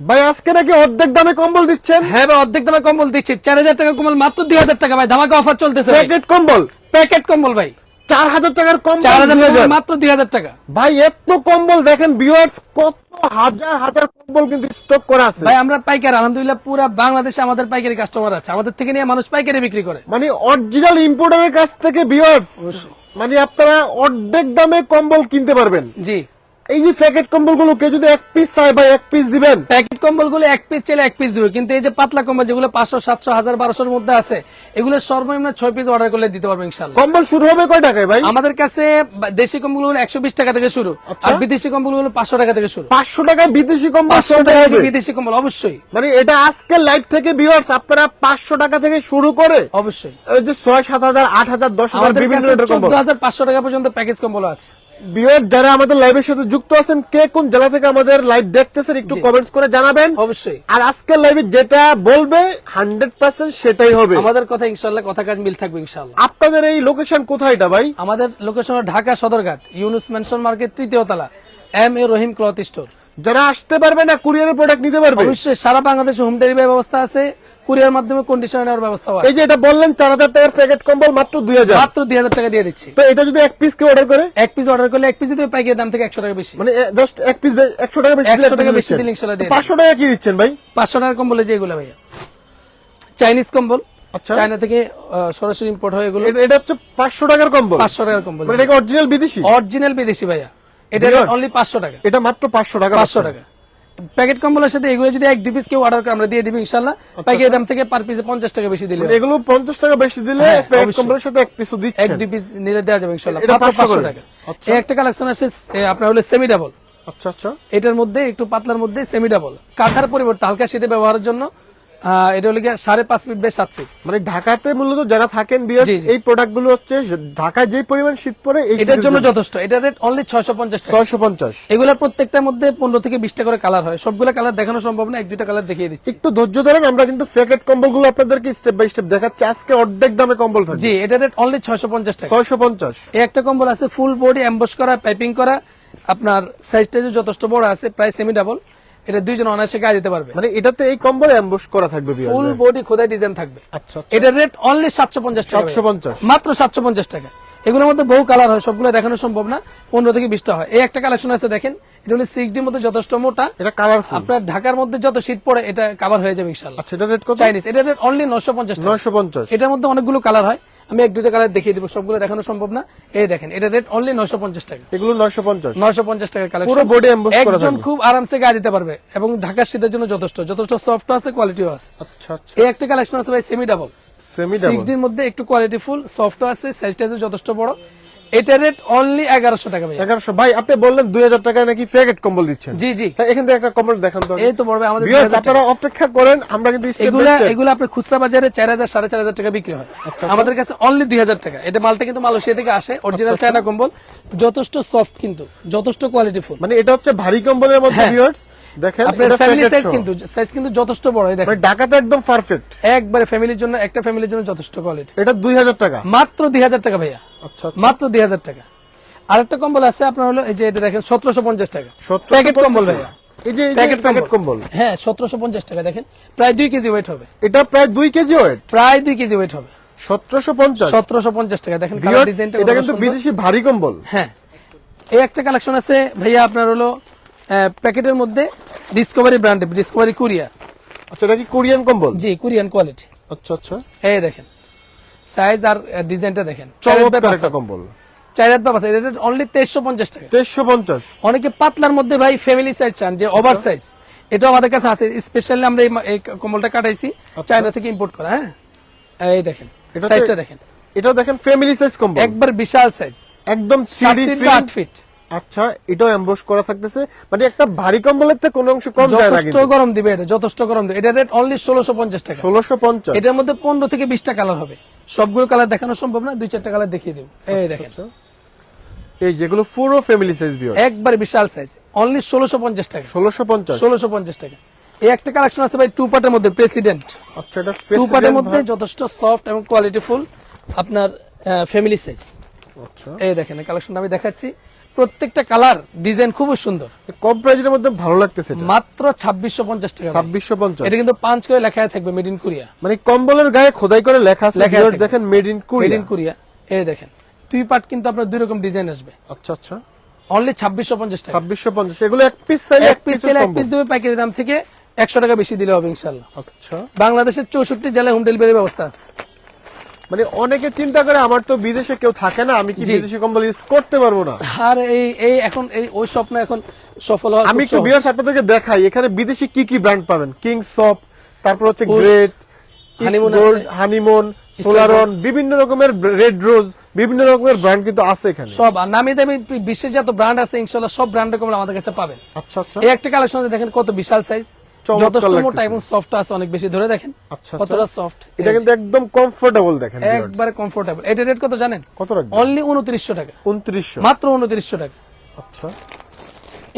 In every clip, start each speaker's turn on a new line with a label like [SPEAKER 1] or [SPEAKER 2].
[SPEAKER 1] ভাই আজকে নাকি অর্ধেক দামে কম্বল দিচ্ছেন?
[SPEAKER 2] হ্যাঁ ভাই অর্ধেক দামে কম্বল দিচ্ছি। চার হাজার টাকা কম্বল মাত্র দুই হাজার টাকা ভাই। ধামাকা অফার চলতেছে
[SPEAKER 1] প্যাকেট কম্বল?
[SPEAKER 2] প্যাকেট কম্বল ভাই।
[SPEAKER 1] চার হাজার টাকার কম্বল
[SPEAKER 2] চার হাজার
[SPEAKER 1] 2000
[SPEAKER 2] টাকা মাত্র দুই হাজার টাকা।
[SPEAKER 1] ভাই এত কম্বল দেখেন ভিউয়ার্স কত হাজার হাজার কম্বল কিন্তু স্টক করা আছে।
[SPEAKER 2] ভাই আমরা পাইকারি আলহামদুলিল্লাহ পুরো বাংলাদেশে আমাদের পাইকারি কাস্টমার আছে। আমাদের থেকে নিয়ে মানুষ পাইকারি বিক্রি করে।
[SPEAKER 1] মানে অরিজিনাল ইম্পোর্টারের কাছ থেকে ভিউয়ার্স মানে আপনারা অর্ধেক দামে কম্বল কিনতে পারবেন।
[SPEAKER 2] জি।
[SPEAKER 1] এই যে প্যাকেট কম্বলগুলো কেউ যদি এক পিস চায় ভাই এক পিস দিবেন।
[SPEAKER 2] প্যাকেট কম্বলগুলো এক পিস চাইলে এক পিস দিবে। কিন্তু এই যে পাতলা কম্বল যেগুলো পাঁচশো সাতশো হাজার বারোশোর মধ্যে আছে এগুলো সর্বনিম্ন ছয় পিস অর্ডার করলে দিতে পারব ইনশাল্লাহ
[SPEAKER 1] কম্বল শুরু হবে কয় টাকায় ভাই?
[SPEAKER 2] আমাদের কাছে দেশি কম্বলগুলো একশো বিশ টাকা থেকে শুরু
[SPEAKER 1] আচ্ছা।
[SPEAKER 2] আর বিদেশি কম্বলগুলো পাঁচশো টাকা থেকে শুরু।
[SPEAKER 1] পাঁচশো টাকায় বিদেশি কম্বল
[SPEAKER 2] পাঁচশো টাকা বিদেশি কম্বল অবশ্যই।
[SPEAKER 1] মানে এটা আজকে লাইভ থেকে ভিউয়ার্স আপনারা পাঁচশো টাকা থেকে শুরু করে
[SPEAKER 2] অবশ্যই।
[SPEAKER 1] ওই যে ছয় সাত হাজার আট হাজার দশ হাজার বিভিন্ন
[SPEAKER 2] চোদ্দ হাজার পাঁচশো টাকা পর্যন্ত প্যাকেজ কম্বল আছে।
[SPEAKER 1] ভিউয়ার যারা আমাদের লাইভের সাথে যুক্ত আছেন কে কোন জেলা থেকে আমাদের লাইভ দেখতেছেন একটু কমেন্টস করে জানাবেন।
[SPEAKER 2] অবশ্যই।
[SPEAKER 1] আর আজকের লাইভে যেটা বলবে হান্ড্রেড পার্সেন্ট সেটাই হবে।
[SPEAKER 2] আমাদের কথা ইনশাল্লাহ কথা কাজ মিল থাকবে ইনশাল্লাহ।
[SPEAKER 1] আপনাদের এই লোকেশন কোথায় এটা ভাই?
[SPEAKER 2] আমাদের location Dhaka Sadarghat Yunus mansion market তৃতীয় তলা M A Rahim cloth store.
[SPEAKER 1] যারা আসতে পারবে না কুরিয়ারের প্রোডাক্ট নিতে পারবে?
[SPEAKER 2] অবশ্যই সারা বাংলাদেশে হোম ডেলিভারি ব্যবস্থা আছে। কুরিয়ার মাধ্যমে কন্ডিশন নেওয়ার ব্যবস্থা
[SPEAKER 1] এই যে এটা বললেন চার হাজার টাকার প্যাকেট কম্বল মাত্র দুই হাজার।
[SPEAKER 2] মাত্র দুই হাজার টাকা দিয়ে দিচ্ছি।
[SPEAKER 1] তো এটা যদি এক পিস কেউ অর্ডার করে?
[SPEAKER 2] এক পিস অর্ডার করলে এক পিস দিতে পাইকারি দাম থেকে একশো টাকা বেশি।
[SPEAKER 1] মানে জাস্ট এক পিস একশো টাকা বেশি
[SPEAKER 2] 100 টাকা বেশি দিলে
[SPEAKER 1] পাঁচশো টাকা কি দিচ্ছেন ভাই?
[SPEAKER 2] পাঁচশো টাকার কম্বল যে এগুলো ভাইয়া। চাইনিজ কম্বল।
[SPEAKER 1] আচ্ছা।
[SPEAKER 2] চায়না থেকে সরাসরি ইম্পোর্ট হয় এগুলো।
[SPEAKER 1] এটা- এটা হচ্ছে পাঁচশো টাকার কম্বল।
[SPEAKER 2] পাঁচশো টাকার কম্বল।
[SPEAKER 1] মানে এটা অরিজিনাল বিদেশি?
[SPEAKER 2] অরিজিনাল বিদেশি ভাইয়া। এটা অনলি পাঁচশো টাকা।
[SPEAKER 1] এটা মাত্র পাঁচশো টাকা
[SPEAKER 2] পাঁচশো টাকা। প্যাকেট কম্বলের সাথে এগুলো যদি এক দুই পিস কেউ অর্ডার করে আমরা দিয়ে দিব ইনশাল্লাহ প্যাকেটের দাম থেকে পার পিসে পঞ্চাশ টাকা বেশি দিলে
[SPEAKER 1] মানে এগুলো পঞ্চাশ টাকা বেশি দিলে
[SPEAKER 2] হ্যাঁ,
[SPEAKER 1] প্যাকেট কম্বলের সাথে এক পিসও
[SPEAKER 2] এক
[SPEAKER 1] দিচ্ছেন।
[SPEAKER 2] দুই পিস নিলে দেওয়া যাবে ইনশাল্লাহ
[SPEAKER 1] এটা 500
[SPEAKER 2] পাঁচশো টাকা।
[SPEAKER 1] আচ্ছা।
[SPEAKER 2] এই একটা কালেকশন আছে আপনার হলো সেমি ডাবল
[SPEAKER 1] আচ্ছা আচ্ছা।
[SPEAKER 2] এটার মধ্যে একটু পাতলার মধ্যে সেমি ডাবল কাঁথার পরিবর্তে হালকা শীতে ব্যবহারের জন্য এটা হলো গিয়ে সাড়ে পাঁচ ফিট বাই সাত ফিট
[SPEAKER 1] মানে ঢাকাতে মূলত যারা থাকেন। এই প্রোডাক্টগুলো হচ্ছে ঢাকায় যে পরিমাণ শীত পড়ে
[SPEAKER 2] এটার জন্য যথেষ্ট। এটার রেট অনলি ছয়শো পঞ্চাশ
[SPEAKER 1] ছয়শো পঞ্চাশ।
[SPEAKER 2] এগুলোর প্রত্যেকটার মধ্যে পনেরো থেকে বিশটা করে কালার হয়। সবগুলো কালার দেখানো সম্ভব না এক দুইটা কালার দেখিয়ে দিচ্ছি।
[SPEAKER 1] একটু ধৈর্য ধরেন আমরা কিন্তু প্যাকেট কম্বলগুলো আপনাদেরকে স্টেপ বাই স্টেপ দেখাচ্ছি। আজকে অর্ধেক দামে কম্বল থাকবে।
[SPEAKER 2] জি এটার রেট অনলি ছয়শো পঞ্চাশ টাকা।
[SPEAKER 1] ছয়শো পঞ্চাশ।
[SPEAKER 2] এই একটা কম্বল আছে ফুল বডি এম্বস করা পাইপিং করা। আপনার সাইজটা যথেষ্ট বড় আছে প্রায় সেমি ডাবল এটা দুইজন অনায়াসে গায়ে দিতে পারবে।
[SPEAKER 1] মানে এটাতে এই কম্বল অ্যাম্বুশ করা থাকবে
[SPEAKER 2] ফুল বডি খোদাই ডিজাইন থাকবে।
[SPEAKER 1] আচ্ছা
[SPEAKER 2] এটা রেট অনলি সাতশো পঞ্চাশ টাকা।
[SPEAKER 1] 750
[SPEAKER 2] মাত্র সাতশো পঞ্চাশ টাকা। এগুলোর মধ্যে বহু কালার হয় সবগুলো দেখানো সম্ভব না। পনেরো থেকে বিশটা হয়। এই একটা কালেকশন আছে দেখেন। এটা হলো সিক্স ডির মধ্যে যথেষ্ট মোটা।
[SPEAKER 1] এটা কালারফুল
[SPEAKER 2] আপনার ঢাকার মধ্যে যত শীত পড়ে এটা কাভার হয়ে যাবে ইনশাল্লাহ
[SPEAKER 1] আচ্ছা এটা রেট কত?
[SPEAKER 2] চাইনিজ এটা রেট অনলি নশো পঞ্চাশ টাকা।
[SPEAKER 1] নয়শো পঞ্চাশ।
[SPEAKER 2] এটার মধ্যে অনেকগুলো কালার হয়। আমি এক দুটো কালার দেখিয়ে দিব সবগুলো দেখানো সম্ভব না। এই দেখেন এটা রেট অনলি নশো পঞ্চাশ টাকা।
[SPEAKER 1] এগুলো নয়শো পঞ্চাশ।
[SPEAKER 2] নয়শো পঞ্চাশ টাকার কালেকশন
[SPEAKER 1] পুরো body emboss করা
[SPEAKER 2] একজন খুব আরামসে গায়ে দিতে পারবে এবং ঢাকার শীতের জন্য যথেষ্ট। যথেষ্ট সফট আছে কোয়ালিটিও আছে।
[SPEAKER 1] আচ্ছা আচ্ছা।
[SPEAKER 2] এই একটা কালেকশন আছে ভাই semi double
[SPEAKER 1] semi
[SPEAKER 2] six
[SPEAKER 1] double
[SPEAKER 2] ডির মধ্যে একটু কোয়ালিটি ফুল সফট আছে সাইজটা যথেষ্ট বড়। এটা রেট অনলি এগারোশো টাকা ভাই
[SPEAKER 1] এগারোশো। ভাই আপনি বললেন দুই হাজার টাকায় নাকি কম্বল দিচ্ছেন।
[SPEAKER 2] জি জি।
[SPEAKER 1] এখান থেকে একটা কম্বল দেখান তো
[SPEAKER 2] এই তো পড়বে আমাদের
[SPEAKER 1] Viewers,
[SPEAKER 2] 2000 টাকা।
[SPEAKER 1] আপনারা অপেক্ষা করেন আমরা কিন্তু
[SPEAKER 2] এগুলা এগুলো আপনার খুচরা বাজারে চার হাজার সাড়ে চার হাজার টাকা বিক্রি হয়।
[SPEAKER 1] আচ্ছা,
[SPEAKER 2] আমাদের কাছে অনলি দুই হাজার টাকা। এটা মালটা কিন্তু মালয়েশিয়া থেকে আসে অরিজিনাল
[SPEAKER 1] আচ্ছা,
[SPEAKER 2] চায়না কম্বল। যথেষ্ট সফট কিন্তু যথেষ্ট কোয়ালিটি ফুল
[SPEAKER 1] মানে এটা হচ্ছে ভারী কম্বলের মধ্যে
[SPEAKER 2] হ্যাঁ।
[SPEAKER 1] Viewers, দেখেন
[SPEAKER 2] আপনার
[SPEAKER 1] এটা
[SPEAKER 2] ফ্যামিলি সাইজ কিন্তু সাইজ কিন্তু যথেষ্ট বড় দেখেন।
[SPEAKER 1] মানে ঢাকাতে একদম পারফেক্ট
[SPEAKER 2] একবারে ফ্যামিলির জন্য একটা ফ্যামিলির জন্য যথেষ্ট কোয়ালিটি
[SPEAKER 1] এটা দুই হাজার টাকা।
[SPEAKER 2] মাত্র দুই হাজার টাকা ভাইয়া।
[SPEAKER 1] আচ্ছা
[SPEAKER 2] মাত্র দুই হাজার টাকা। আরেকটা কম্বল আছে আপনার হলো এই যে এটা দেখেন সতেরোশো পঞ্চাশ টাকা। প্যাকেট কম্বল ভাইয়া।
[SPEAKER 1] এই যে
[SPEAKER 2] প্যাকেট
[SPEAKER 1] প্যাকেট কম্বল।
[SPEAKER 2] হ্যাঁ সতেরোশো পঞ্চাশ টাকা দেখেন। প্রায় কেজি ওয়েট হবে।
[SPEAKER 1] এটা প্রায় কেজি ওয়েট
[SPEAKER 2] প্রায় কেজি হবে। টাকা দেখেন কালার ডিজাইনটা
[SPEAKER 1] এটা কিন্তু বিদেশি ভারী কম্বল।
[SPEAKER 2] হ্যাঁ। এই একটা কালেকশন আছে ভাইয়া আপনার হলো প্যাকেটের মধ্যে ডিসকভারি ব্র্যান্ড ডিসকভারি কোরিয়া
[SPEAKER 1] আচ্ছা এটা কি কোরিয়ান কম্বল?
[SPEAKER 2] জি কোরিয়ান কোয়ালিটি
[SPEAKER 1] আচ্ছা আচ্ছা।
[SPEAKER 2] এই দেখেন সাইজ আর ডিজাইনটা দেখেন।
[SPEAKER 1] চমৎকার একটা কম্বল।
[SPEAKER 2] বাই এটা অনলি টাকা। অনেকে পাতলার মধ্যে ভাই ফ্যামিলি সাইজ চান যে ওভার সাইজ এটা আমাদের কাছে আছে স্পেশালি আমরা এই কম্বলটা কাটাইছি চায়না থেকে ইম্পোর্ট করা হ্যাঁ? এই দেখেন সাইজটা দেখেন।
[SPEAKER 1] এটাও দেখেন ফ্যামিলি সাইজ কম্বল।
[SPEAKER 2] একবার বিশাল সাইজ
[SPEAKER 1] একদম
[SPEAKER 2] ফিট
[SPEAKER 1] আচ্ছা এটাও এমবোস করা থাকতেছে। মানে একটা ভারী কম্বলের থেকে কোনো অংশ কম যায় না
[SPEAKER 2] যথেষ্ট গরম দিবে এটা যথেষ্ট গরম দিবে। এটা রেট অনলি ষোলোশো পঞ্চাশ টাকা।
[SPEAKER 1] ষোলোশো পঞ্চাশ।
[SPEAKER 2] এটার মধ্যে পনেরো থেকে বিশটা কালার হবে। সবগুলো কালার দেখানো সম্ভব না দুই চারটা কালার দেখিয়ে দেবো। এই
[SPEAKER 1] আচ্ছা,
[SPEAKER 2] দেখেন।
[SPEAKER 1] এই যেগুলো পুরো ফ্যামিলি সাইজ বিয়ার
[SPEAKER 2] একবার বিশাল সাইজ অনলি ষোলোশো পঞ্চাশ টাকা।
[SPEAKER 1] ষোলোশো পঞ্চাশ।
[SPEAKER 2] ষোলোশো পঞ্চাশ টাকা। এই একটা কালেকশন আছে ভাই টু পার্টের মধ্যে প্রেসিডেন্ট
[SPEAKER 1] আচ্ছা এটা
[SPEAKER 2] টু পার্টের মধ্যে যথেষ্ট সফট এবং কোয়ালিটি ফুল আপনার ফ্যামিলি সাইজ
[SPEAKER 1] আচ্ছা।
[SPEAKER 2] এই দেখেন কালেকশন আমি দেখাচ্ছি। প্রত্যেকটা কালার ডিজাইন খুবই সুন্দর।
[SPEAKER 1] কম প্রাইজের মধ্যে ভালো লাগতেছে
[SPEAKER 2] মাত্র ছাব্বিশশো পঞ্চাশ টাকা।
[SPEAKER 1] ছাব্বিশশো পঞ্চাশ।
[SPEAKER 2] এটা কিন্তু পাঁচ করে লেখা থাকবে মেড ইন কোরিয়া
[SPEAKER 1] মানে কম্বলের গায়ে খোদাই করে লেখা আছে দেখেন made in
[SPEAKER 2] made in Korea এই দেখেন দুই পার্ট কিন্তু আপনার দুই রকম ডিজাইন আসবে।
[SPEAKER 1] আচ্ছা আচ্ছা।
[SPEAKER 2] অনলি ছাব্বিশশো পঞ্চাশ টাকা।
[SPEAKER 1] ছাব্বিশশো পঞ্চাশ। এগুলো এক পিস চাইলে
[SPEAKER 2] এক পিস চাইলে এক পিস দেবে পাইকারি দাম থেকে একশো টাকা বেশি দিলে হবে ইনশাল্লাহ
[SPEAKER 1] আচ্ছা।
[SPEAKER 2] বাংলাদেশের চৌষট্টি জেলায় হোম ডেলিভারি ব্যবস্থা আছে।
[SPEAKER 1] মানে অনেকে চিন্তা করে আমার তো বিদেশে কেউ থাকে না আমি কি বিদেশি কম্বল ইউজ করতে পারব না?
[SPEAKER 2] আর এই এই এখন এই ওই স্বপ্ন এখন সফল হওয়া
[SPEAKER 1] আমি একটু। বিয়ার্স আপনাদেরকে দেখাই এখানে বিদেশি কি কি ব্র্যান্ড পাবেন? কিং সপ তারপর হচ্ছে গ্রেট হানিমন সোলারন বিভিন্ন রকমের রেড রোজ বিভিন্ন রকমের ব্র্যান্ড কিন্তু আছে এখানে।
[SPEAKER 2] সব আর নামি দামি বিশ্বের যত ব্র্যান্ড আছে ইনশাল্লাহ সব ব্র্যান্ডের কমলা আমাদের কাছে পাবেন।
[SPEAKER 1] আচ্ছা আচ্ছা।
[SPEAKER 2] এই একটা কালেকশন দেখেন কত বিশাল সাইজ যথেষ্ট মোটা এবং সফট আছে অনেক বেশি। ধরে দেখেন
[SPEAKER 1] আচ্ছা,
[SPEAKER 2] কতটা
[SPEAKER 1] আচ্ছা।
[SPEAKER 2] সফট
[SPEAKER 1] এটা কিন্তু একদম কমফোর্টেবল দেখেন
[SPEAKER 2] একবারে কমফোর্টেবল এটা রেট কত জানেন?
[SPEAKER 1] কত রাখবেন?
[SPEAKER 2] অনলি উনত্রিশশো টাকা।
[SPEAKER 1] উনত্রিশশো।
[SPEAKER 2] মাত্র উনত্রিশশো টাকা।
[SPEAKER 1] আচ্ছা।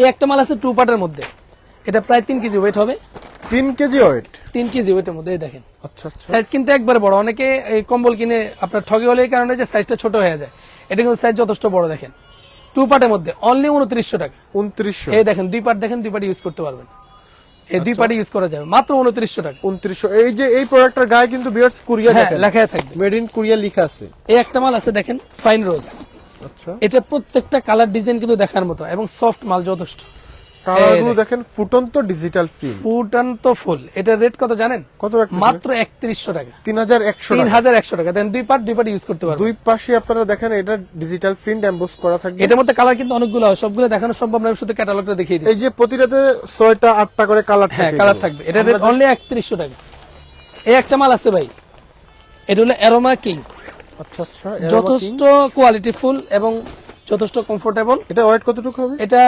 [SPEAKER 2] এই একটা মাল আছে টু পার্টের মধ্যে। এটা প্রায় তিন কেজি ওয়েট হবে।
[SPEAKER 1] কেজি ওয়েট
[SPEAKER 2] তিন কেজি ওয়েটের মধ্যে এই দেখেন।
[SPEAKER 1] আচ্ছা আচ্ছা।
[SPEAKER 2] সাইজ কিন্তু একবারে বড়। অনেকে এই কম্বল কিনে আপনার ঠগে হলে এই কারণে যে সাইজটা ছোট হয়ে যায়। এটা কিন্তু সাইজ যথেষ্ট বড় দেখেন। টু পার্টের মধ্যে অনলি উনত্রিশশো টাকা।
[SPEAKER 1] উনত্রিশশো।
[SPEAKER 2] এই দেখেন দুই পার্ট দেখেন দুই পার্ট ইউজ করতে পারবেন। এই
[SPEAKER 1] আচ্ছা।
[SPEAKER 2] দুই পার্ট ইউজ করা যাবে। মাত্র উনত্রিশশো টাকা।
[SPEAKER 1] উনত্রিশশো। এই যে এই প্রোডাক্টের গায়ে কিন্তু বিয়ার্স কোরিয়া
[SPEAKER 2] থাকবে।
[SPEAKER 1] মেড ইন কোরিয়া লেখা আছে।
[SPEAKER 2] এই একটা মাল আছে দেখেন ফাইন রোজ
[SPEAKER 1] আচ্ছা।
[SPEAKER 2] এটা প্রত্যেকটা কালার ডিজাইন কিন্তু দেখার মতো এবং সফট মাল যথেষ্ট।
[SPEAKER 1] কালারগুলো দেখেন। ফুটন্ত ডিজিটাল ফিল
[SPEAKER 2] ফুটান্ত ফুল। এটার রেট কত জানেন?
[SPEAKER 1] কত
[SPEAKER 2] মাত্র একত্রিশশো টাকা।
[SPEAKER 1] তিন হাজার একশো
[SPEAKER 2] তিন হাজার একশো টাকা। দেন দুই পার্ট দুই পার্ট ইউজ করতে পারবেন।
[SPEAKER 1] দুই পাশে আপনারা দেখেন এটা ডিজিটাল প্রিন্ট এমবোস করা থাকবে।
[SPEAKER 2] এটার মধ্যে কালার কিন্তু অনেকগুলো হয় সবগুলো দেখানো সম্ভব নয় শুধু ক্যাটালগটা দেখিয়ে দিই
[SPEAKER 1] এই যে প্রতিটাতে ছয়টা আটটা করে কালার
[SPEAKER 2] হ্যাঁ কালার থাকবে। এটা রেট অনলি একত্রিশশো টাকা। এই একটা মাল আছে ভাই। এটা হলো অ্যারোমা কিং
[SPEAKER 1] আচ্ছা আচ্ছা
[SPEAKER 2] যথেষ্ট কোয়ালিটি ফুল এবং যথেষ্ট কমফোর্টেবল
[SPEAKER 1] এটা ওয়েট কতটুকু হবে?
[SPEAKER 2] এটা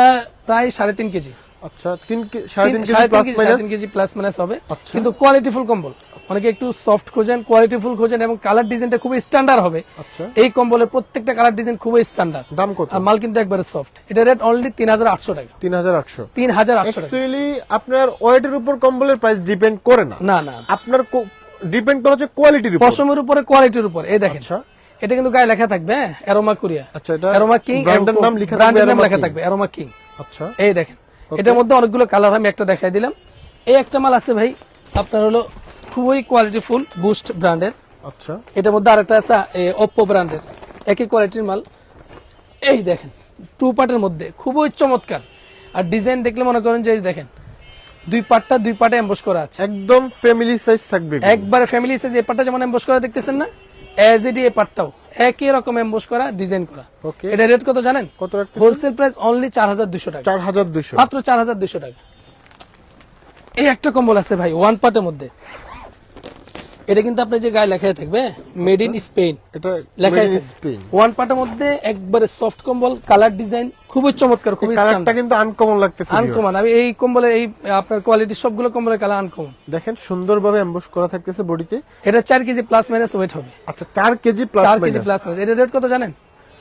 [SPEAKER 2] প্রায় সাড়ে তিন কেজি।
[SPEAKER 1] আচ্ছা তিন সাড়ে তিন কেজি প্লাস
[SPEAKER 2] তিন কেজি
[SPEAKER 1] মাইনাস
[SPEAKER 2] তিন কেজি প্লাস মাইনাস হবে।
[SPEAKER 1] আচ্ছা।
[SPEAKER 2] কিন্তু কোয়ালিটি কম্বল অনেকে একটু সফট খোঁজেন কোয়ালিটি খোঁজেন এবং কালার ডিজাইনটা খুবই স্ট্যান্ডার্ড হবে।
[SPEAKER 1] আচ্ছা।
[SPEAKER 2] এই কম্বলের প্রত্যেকটা কালার ডিজাইন স্ট্যান্ডার্ড
[SPEAKER 1] দাম কত?
[SPEAKER 2] আর মাল কিন্তু একবারে সফট এটা রেট অনলি তিন হাজার আটশো টাকা।
[SPEAKER 1] তিন হাজার আটশো।
[SPEAKER 2] তিন হাজার আটশো
[SPEAKER 1] আপনার ওয়েটের উপর কম্বলের প্রাইস ডিপেন্ড করে না।
[SPEAKER 2] না না।
[SPEAKER 1] আপনার ডিপেন্ড করে হচ্ছে কোয়ালিটির উপর।
[SPEAKER 2] পশমের উপরে কোয়ালিটির উপর। এই দেখেন।
[SPEAKER 1] আচ্ছা।
[SPEAKER 2] এটা কিন্তু গায়ে লেখা থাকবে অ্যারোমা কোরিয়া
[SPEAKER 1] আচ্ছা এটা
[SPEAKER 2] অ্যারোমা কিং
[SPEAKER 1] ব্র্যান্ডের নাম লেখা থাকবে
[SPEAKER 2] ব্র্যান্ডের নাম লেখা থাকবে অ্যারোমা কিং
[SPEAKER 1] আচ্ছা।
[SPEAKER 2] এই দেখেন এটার মধ্যে অনেকগুলো কালার আমি একটা দেখাই দিলাম। এই একটা মাল আছে ভাই আপনার হলো খুবই কোয়ালিটি ফুল বুস্ট ব্র্যান্ডের
[SPEAKER 1] আচ্ছা।
[SPEAKER 2] এটার মধ্যে আরেকটা আছে ওপ্পো ব্র্যান্ডের একই কোয়ালিটির মাল। এই দেখেন টু পার্টের মধ্যে খুবই চমৎকার। আর ডিজাইন দেখলে মনে করেন যে এই দেখেন দুই পার্টটা দুই পার্টে এম্বস করা আছে।
[SPEAKER 1] একদম ফ্যামিলি সাইজ থাকবে।
[SPEAKER 2] একবারে ফ্যামিলি সাইজ এই পার্টটা যেমন এম্বস করা দেখতেছেন না এজ ইট এই পার্টটাও একই রকম এমবোস করা ডিজাইন করা।
[SPEAKER 1] ওকে
[SPEAKER 2] এটা রেট কত জানেন?
[SPEAKER 1] কত
[SPEAKER 2] হোলসেল প্রাইস অনলি চার হাজার দুশো টাকা।
[SPEAKER 1] চার হাজার দুশো
[SPEAKER 2] মাত্র চার হাজার দুশো টাকা। এই একটা কম্বল আছে ভাই ওয়ান পার্টের মধ্যে। এটা কিন্তু আপনার যে গায়ে লেখায় থাকবে মেড ইন স্পেন
[SPEAKER 1] এটা
[SPEAKER 2] লেখাই থাকবে। ওয়ান পার্টের মধ্যে একবারে সফট কম্বল কালার ডিজাইন খুবই চমৎকার খুবই
[SPEAKER 1] কালারটা কিন্তু আনকমন লাগতেছে।
[SPEAKER 2] আনকমন আমি এই কম্বলের এই আপনার কোয়ালিটি সবগুলো কম্বলের কালার আনকমন
[SPEAKER 1] দেখেন সুন্দরভাবে এমবোস করা থাকতেছে বডিতে
[SPEAKER 2] এটা চার কেজি প্লাস মাইনাস ওয়েট হবে।
[SPEAKER 1] আচ্ছা চার কেজি প্লাস
[SPEAKER 2] চার কেজি প্লাস মাইনাস এটা রেট কত জানেন?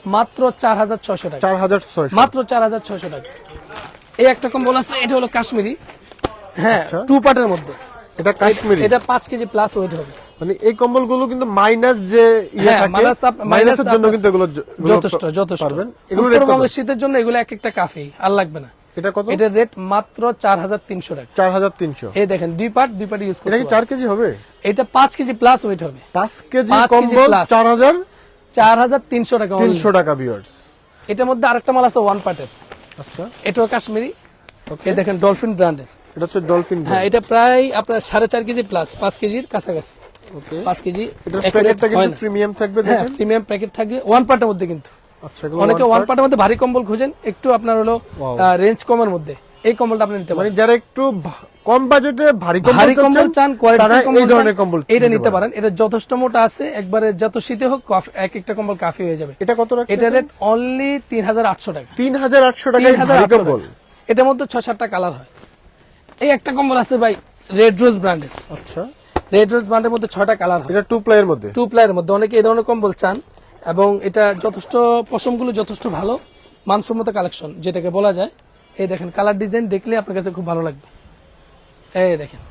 [SPEAKER 2] মাত্র চার হাজার ছয়শো টাকা।
[SPEAKER 1] চার হাজার ছয়শো।
[SPEAKER 2] মাত্র চার হাজার ছয়শো টাকা। এই একটা কম্বল আছে এটা হলো কাশ্মীরি। হ্যাঁ
[SPEAKER 1] আচ্ছা।
[SPEAKER 2] টু পার্টের মধ্যে।
[SPEAKER 1] এটা কাশ্মীরি।
[SPEAKER 2] এটা পাঁচ কেজি প্লাস ওয়েট হবে।
[SPEAKER 1] মানে এই কিন্তু মাইনাস যে ইয়ে
[SPEAKER 2] হ্যাঁ,
[SPEAKER 1] থাকে মাইনাসের জন্য কিন্তু এগুলো
[SPEAKER 2] যথেষ্ট যথেষ্ট।
[SPEAKER 1] পারবেন। এগুলো
[SPEAKER 2] উত্তরবঙ্গের শীতের জন্য এগুলো এক একটা কাফি আর লাগবে না।
[SPEAKER 1] এটা কত?
[SPEAKER 2] এটার রেট মাত্র চার হাজার তিনশো টাকা।
[SPEAKER 1] চার হাজার তিনশো।
[SPEAKER 2] এই দেখেন দুই পার্ট দুই পার্ট ইউজ
[SPEAKER 1] এটা কি কেজি হবে?
[SPEAKER 2] এটা পাঁচ কেজি প্লাস ওয়েট হবে।
[SPEAKER 1] পাঁচ কেজি কম্বল
[SPEAKER 2] plus।
[SPEAKER 1] চার হাজার
[SPEAKER 2] চার হাজার তিনশো টাকা only।
[SPEAKER 1] তিনশো টাকা বিয়ার্স
[SPEAKER 2] এটার মধ্যে আরেকটা মাল আছে ওয়ান পার্টের
[SPEAKER 1] আচ্ছা।
[SPEAKER 2] এটাও কাশ্মীরি। এই দেখেন ডলফিন ব্র্যান্ডের
[SPEAKER 1] এটা হচ্ছে ডলফিন
[SPEAKER 2] হ্যাঁ এটা প্রায় আপনার সাড়ে চার কেজি প্লাস পাঁচ কেজির কাছাকাছি। পাঁচ কেজি
[SPEAKER 1] প্যাকেটটা কিন্তু প্রিমিয়াম থাকবে
[SPEAKER 2] হ্যাঁ প্রিমিয়াম প্যাকেট থাকবে। ওয়ান পার্টের মধ্যে কিন্তু।
[SPEAKER 1] আচ্ছা
[SPEAKER 2] অনেকে ওয়ান পার্টের মধ্যে ভারী কম্বল খোঁজেন একটু আপনার হলো রেঞ্জ কমের মধ্যে। এই কম্বলটা আপনি নিতে
[SPEAKER 1] মানে
[SPEAKER 2] পারেন।
[SPEAKER 1] যারা একটু কম বাজেটে ভারী কম্বল
[SPEAKER 2] চান কোয়ালিটি
[SPEAKER 1] এই ধরনের কম্বল
[SPEAKER 2] এটা নিতে পারেন। এটা যথেষ্ট মোটা আছে একবারে যত শীতে হোক এক একটা কম্বল কাফি হয়ে যাবে।
[SPEAKER 1] এটা কত
[SPEAKER 2] এটা রেট অনলি তিন হাজার আটশো
[SPEAKER 1] তিন আটশো
[SPEAKER 2] টাকা। এটার মধ্যে ছয় সাতটা কালার হয়। এই একটা কম্বল আছে ভাই রেড রোজ ব্র্যান্ডের
[SPEAKER 1] আচ্ছা।
[SPEAKER 2] রেড রোজ ব্র্যান্ডের মধ্যে ছয়টা কালার
[SPEAKER 1] এটা টু প্লাইয়ের মধ্যে?
[SPEAKER 2] টু প্লাইয়ের মধ্যে। অনেকে এই ধরনের কম্বল চান এবং এটা যথেষ্ট পশমগুলো যথেষ্ট ভালো মানসম্মত কালেকশন যেটাকে বলা যায়। এই দেখেন কালার ডিজাইন দেখলে আপনার কাছে খুব ভালো লাগবে। এই দেখেন।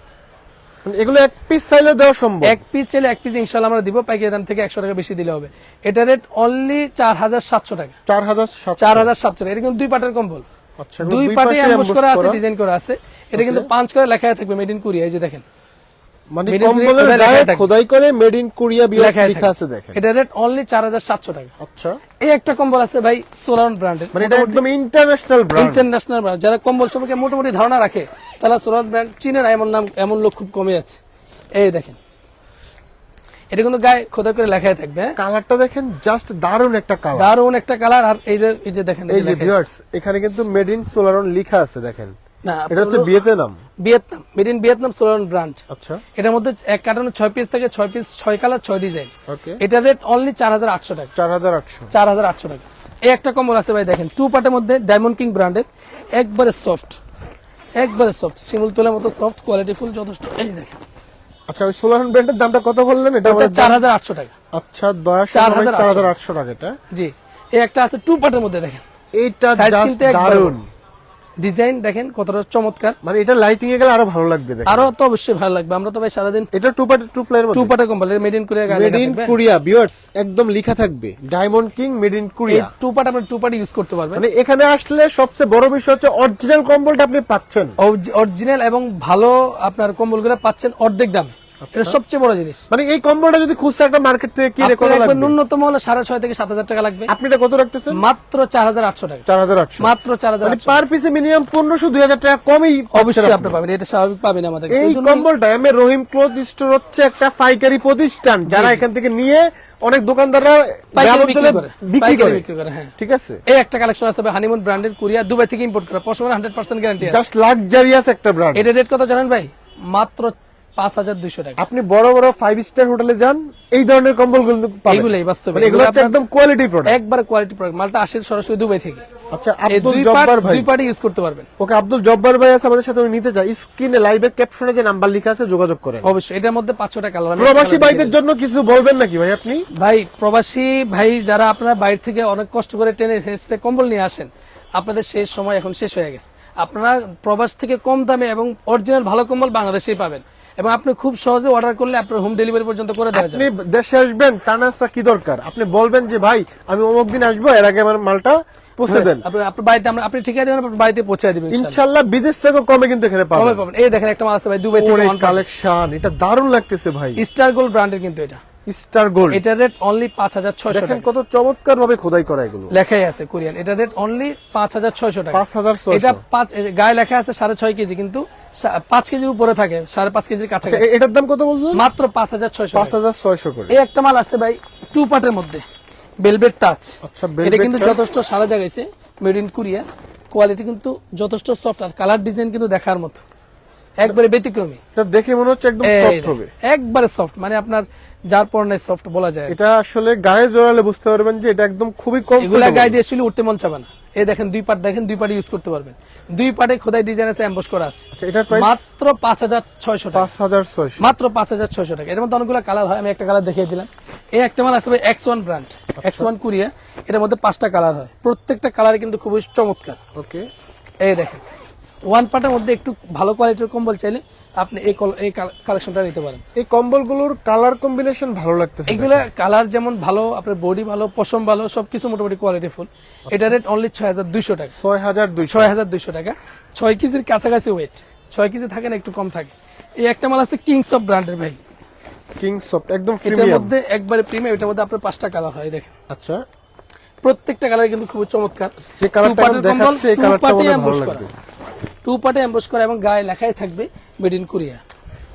[SPEAKER 1] মানে এগুলো এক পিস চাইলে দেওয়া সম্ভব?
[SPEAKER 2] এক পিস চাইলে এক পিস ইনশাল্লাহ আমরা দিব পাইকারি দাম থেকে একশো টাকা বেশি দিলে হবে। এটা রেট অনলি চার হাজার সাতশো টাকা।
[SPEAKER 1] চার হাজার
[SPEAKER 2] চার হাজার সাতশো টাকা। এটা কিন্তু দুই পাটের কম্বল। দুই পাটে অ্যাম্বুশ করা আছে ডিজাইন করা আছে। এটা কিন্তু পাঁচ করে লেখা থাকবে মেড ইন কোরিয়া এই যে দেখেন।
[SPEAKER 1] মানে কম্বলের গায়ে খোদাই করে মেড ইন কোরিয়া বিয়াস
[SPEAKER 2] লেখা
[SPEAKER 1] আছে দেখেন।
[SPEAKER 2] এটা রেট অনলি চার হাজার সাতশো টাকা।
[SPEAKER 1] আচ্ছা।
[SPEAKER 2] এই একটা কম্বল আছে ভাই সোলার ব্র্যান্ডের
[SPEAKER 1] মানে এটা একদম ইন্টারন্যাশনাল ব্র্যান্ড
[SPEAKER 2] ইন্টারন্যাশনাল ব্র্যান্ড যারা কম্বল সম্পর্কে মোটামুটি ধারণা রাখে তারা সোলার ব্র্যান্ড চিনে না এমন নাম এমন লোক খুব কমে আছে। এই দেখেন। এটা কিন্তু গায়ে খোদা করে লেখাই থাকবে হ্যাঁ?
[SPEAKER 1] কালারটা দেখেন জাস্ট দারুণ একটা কালার
[SPEAKER 2] দারুণ একটা কালার আর এই যে এই যে দেখেন এই যে
[SPEAKER 1] ভিউয়ার্স এখানে কিন্তু মেড ইন সোলারন লেখা আছে দেখেন।
[SPEAKER 2] না
[SPEAKER 1] এটা হচ্ছে Vietnam
[SPEAKER 2] Vietnam made in Vietnam solar brand
[SPEAKER 1] আচ্ছা।
[SPEAKER 2] এটার মধ্যে এক কার্টনে ছয় পিস থাকে পিস কালার ডিজাইন
[SPEAKER 1] ওকে
[SPEAKER 2] এটা রেট অনলি চার হাজার আটশো টাকা।
[SPEAKER 1] চার হাজার আটশো।
[SPEAKER 2] চার হাজার আটশো টাকা। এই একটা কম্বল আছে ভাই দেখেন টু পার্টের মধ্যে ডায়মন্ড কিং ব্র্যান্ডের একবারে সফট একবারে সফট শিমুল তোলার মতো সফট কোয়ালিটি ফুল যথেষ্ট। এই দেখেন।
[SPEAKER 1] আচ্ছা ওই সোলার ব্র্যান্ডের দামটা কত বললেন? এটা
[SPEAKER 2] চার হাজার আটশো টাকা।
[SPEAKER 1] আচ্ছা দয়া
[SPEAKER 2] চার হাজার
[SPEAKER 1] আটশো। টাকা এটা।
[SPEAKER 2] জি। এই একটা আছে টু পার্টের মধ্যে দেখেন।
[SPEAKER 1] এইটা দারুণ।
[SPEAKER 2] ডিজাইন দেখেন কতটা চমৎকার।
[SPEAKER 1] মানে এটা লাইটিং এ গেলে আরও ভালো লাগবে
[SPEAKER 2] আরও তো অবশ্যই ভালো লাগবে। আমরা তো ভাই সারাদিন
[SPEAKER 1] এটা two part two player
[SPEAKER 2] two পার্টের কম্বল made in Korea
[SPEAKER 1] made in Korea viewers একদম লেখা থাকবে। Diamond king made in Korea
[SPEAKER 2] two part আপনি টু পার্ট ইউজ করতে পারবেন।
[SPEAKER 1] মানে এখানে আসলে সবচেয়ে বড় বিষয় হচ্ছে অরিজিনাল কম্বলটা আপনি পাচ্ছেন।
[SPEAKER 2] অরিজিনাল এবং ভালো আপনার কম্বলগুলো পাচ্ছেন অর্ধেক দামে। এটা সবচেয়ে বড় জিনিস।
[SPEAKER 1] মানে এই কম্বলটা যদি খুচরা একটা মার্কেট থেকে কিনে কত লাগবে?
[SPEAKER 2] ন্যূনতম হলে সাড়ে থেকে সাত হাজার টাকা লাগবে।
[SPEAKER 1] আপনি এটা কত রাখতেছেন?
[SPEAKER 2] মাত্র চার হাজার আটশো টাকা।
[SPEAKER 1] চার হাজার আটশো।
[SPEAKER 2] মাত্র চার হাজার
[SPEAKER 1] মানে পার পিসে মিনিমাম পনেরোশো দুই হাজার টাকা কমই
[SPEAKER 2] অবশ্যই আপনি। পাবেন এটা স্বাভাবিক পাবেন আমাদের
[SPEAKER 1] এই
[SPEAKER 2] এই জন্যই
[SPEAKER 1] কম্বলটা M A Rahim cloth store হচ্ছে একটা পাইকারি প্রতিষ্ঠান। যারা এখান থেকে নিয়ে অনেক দোকানদাররা
[SPEAKER 2] বিক্রি করে।
[SPEAKER 1] বিক্রি করে।
[SPEAKER 2] হ্যাঁ।
[SPEAKER 1] ঠিক আছে?
[SPEAKER 2] এই একটা কালেকশন আছে হানিমুন ব্র্যান্ডের কুরিয়া দুবাই থেকে ইম্পোর্ট করা। পশমের হান্ড্রেড পার্সেন্ট গ্যারান্টি আছে।
[SPEAKER 1] জাস্ট লাক্সারিয়াস একটা ব্র্যান্ড
[SPEAKER 2] এটা রেট কত জানেন ভাই? মাত্র পাঁচ হাজার দুইশো টাকা।
[SPEAKER 1] আপনি বড় বড় ফাইভ স্টার হোটেলে যান এই ধরনের
[SPEAKER 2] কম্বলগুলো বাস্তবে।
[SPEAKER 1] মানে এগুলো একদম কোয়ালিটি প্রোডাক্ট
[SPEAKER 2] একবার কোয়ালিটি প্রোডাক্ট মালটা আসে সরাসরি দুবাই থেকে।
[SPEAKER 1] আচ্ছা আব্দুল জব্বার ভাই।
[SPEAKER 2] দুই পার্টি ইউজ করতে পারবেন।
[SPEAKER 1] ওকে আব্দুল জব্বার ভাই আছে আমাদের সাথে নিতে চাই স্ক্রিনে লাইভের ক্যাপশনে যে নাম্বার লেখা আছে যোগাযোগ করেন।
[SPEAKER 2] অবশ্যই এটার মধ্যে পাঁচশো টাকা কালার
[SPEAKER 1] প্রবাসী ভাইদের জন্য কিছু বলবেন নাকি ভাই আপনি?
[SPEAKER 2] ভাই প্রবাসী ভাই যারা আপনারা বাইরে থেকে অনেক কষ্ট করে টেনে এসে কম্বল নিয়ে আসেন আপনাদের শেষ সময় এখন শেষ হয়ে গেছে। আপনারা প্রবাস থেকে কম দামে এবং অরিজিনাল ভালো কম্বল বাংলাদেশেই পাবেন। এবং আপনি খুব সহজে অর্ডার করলে আপনার হোম ডেলিভারি পর্যন্ত করে দেওয়া
[SPEAKER 1] আপনি দেশে আসবেন টানাসা কি দরকার? আপনি বলবেন যে ভাই আমি অমুক দিন আসব এর আগে আমার মালটা পৌঁছে দেন।
[SPEAKER 2] আপনি আপনার বাড়িতে আমরা আপনি ঠিক দেবেন আপনার বাড়িতে পৌঁছে দিবেন ইনশাআল্লাহ।
[SPEAKER 1] বিদেশ থেকে কমে কিন্তু এখানে
[SPEAKER 2] কমে
[SPEAKER 1] পাবেন।
[SPEAKER 2] এই দেখেন একটা মাল আছে ভাই দুবাই থেকে
[SPEAKER 1] কালেকশন এটা দারুণ লাগতেছে ভাই।
[SPEAKER 2] স্টার গোল্ড ব্র্যান্ডের কিন্তু এটা।
[SPEAKER 1] Star gold.
[SPEAKER 2] এটার রেট অনলি পাঁচ হাজার ছয়শো
[SPEAKER 1] দেখেন কত চমৎকার ভাবে খোদাই করা এগুলো।
[SPEAKER 2] লেখাই আছে কোরিয়ান। এটা রেট অনলি পাঁচ হাজার ছয়শো টাকা।
[SPEAKER 1] পাঁচ হাজার
[SPEAKER 2] এটা পাঁচ গায়ে লেখা আছে সাড়ে ছয় কেজি কিন্তু কেজির উপরে থাকে সাড়ে পাঁচ কেজির কাছাকাছি।
[SPEAKER 1] এটার দাম কত বলছেন?
[SPEAKER 2] মাত্র পাঁচ হাজার ছয়শো
[SPEAKER 1] পাঁচ হাজার ছয়শো করে।
[SPEAKER 2] এই একটা মাল আছে ভাই টু পার্টের মধ্যে। বেলভেট টাচ
[SPEAKER 1] আচ্ছা,
[SPEAKER 2] এটা কিন্তু যথেষ্ট সারা জায়গাইছে মেড ইন কোরিয়া কোয়ালিটি কিন্তু যথেষ্ট সফট আর কালার ডিজাইন কিন্তু দেখার মতো। একবারে ব্যতিক্রমী।
[SPEAKER 1] এটা দেখে মনে হচ্ছে একদম সফট হবে।
[SPEAKER 2] একবারে সফট মানে আপনার যার পরনায় সফট বলা যায়।
[SPEAKER 1] এটা আসলে গায়ে জোড়ালে বুঝতে পারবেন যে এটা একদম খুবই কম
[SPEAKER 2] এগুলা গায়ে দিয়ে শুলে উঠতে মন চাবে না। এই দেখেন দুই পার্ট দেখেন দুই পার্ট ইউজ করতে পারবেন। দুই পার্টে খোদাই ডিজাইন আছে এম্বস করা আছে।
[SPEAKER 1] আচ্ছা, প্রাইস
[SPEAKER 2] মাত্র পাঁচ হাজার ছয়শো টাকা।
[SPEAKER 1] পাঁচ হাজার ছয়শো।
[SPEAKER 2] মাত্র পাঁচ হাজার ছয়শো টাকা। এর মধ্যে অনেকগুলো কালার হয় আমি একটা কালার দেখিয়ে দিলাম। এই একটা মাল আছে X one brand X one Korea এটার মধ্যে পাঁচটা কালার হয়। প্রত্যেকটা কালার কিন্তু খুবই চমৎকার।
[SPEAKER 1] ওকে
[SPEAKER 2] এই দেখেন ওয়ান পার্টের মধ্যে একটু ভালো কোয়ালিটির কম্বল চাইলে আপনি এই এই কালেকশনটা নিতে পারেন।
[SPEAKER 1] এই কম্বলগুলোর কালার কম্বিনেশন ভালো লাগতেছে
[SPEAKER 2] এগুলো কালার যেমন ভালো আপনার বডি ভালো পশম ভালো সবকিছু মোটামুটি কোয়ালিটি ফুল এটা রেট অনলি ছয় হাজার দুইশো টাকা।
[SPEAKER 1] ছয় হাজার দুইশো।
[SPEAKER 2] ছয় হাজার দুইশো টাকা। ছয় কেজির কাছাকাছি ওয়েট ছয় কেজি থাকে না একটু কম থাকে। এই একটা মাল আছে কিংস অফ ব্র্যান্ডের ভাই।
[SPEAKER 1] কিংস সফট একদম
[SPEAKER 2] এটার মধ্যে একবারে প্রিমিয়াম এটার মধ্যে আপনার পাঁচটা কালার হয় দেখেন।
[SPEAKER 1] আচ্ছা।
[SPEAKER 2] প্রত্যেকটা কালার কিন্তু খুব চমৎকার।
[SPEAKER 1] যে কালারটা দেখাচ্ছে এই কালারটা ভালো লাগবে।
[SPEAKER 2] টু পার্টে এম্বস করা এবং গায়ে লেখাই থাকবে মেড ইন কোরিয়া